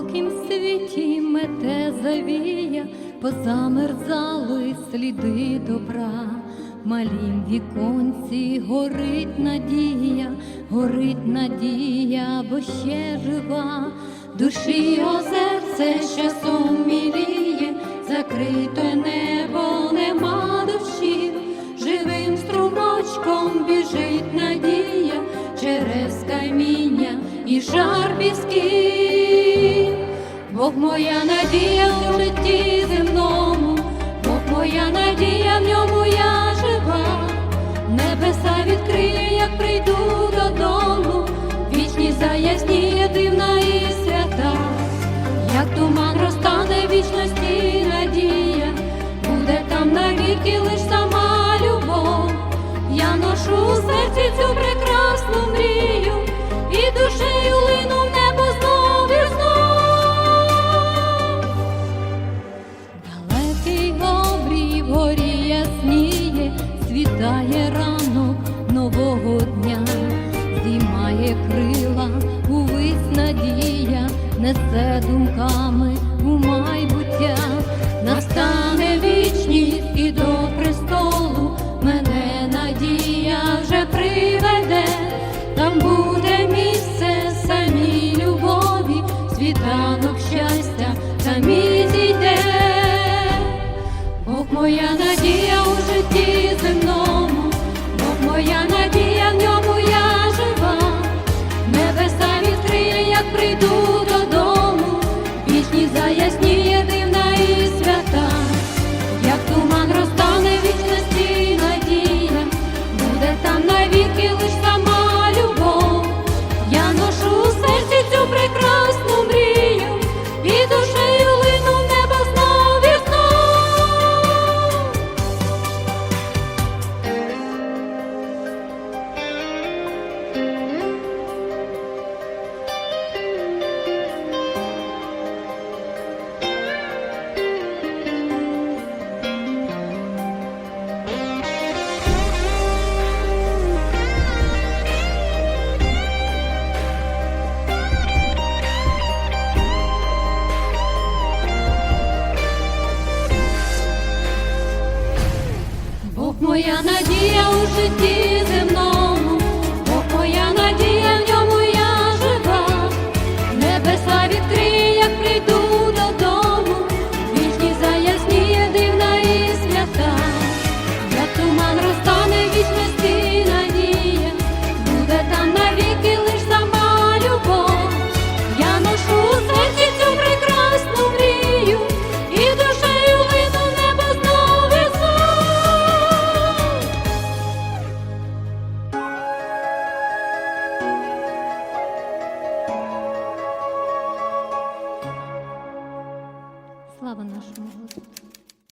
жорстокім світі мете завія, позамерзали сліди добра, малім віконці горить надія, горить надія, бо ще жива, душі озерце з часом міліє, закрите небо нема душі, живим струмочком біжить надія через каміння і жар пісків. Бог моя надія у житті земному, Бог моя надія, в ньому я жива, небеса відкриє, як прийду додому, вічні заясніє дивна і свята, як туман розтане вічності надія, буде там навіки здіймає крила, увись надія, несе думками у майбуття, настане вічність і до престолу мене надія вже приведе, там буде моя надія у житті земному.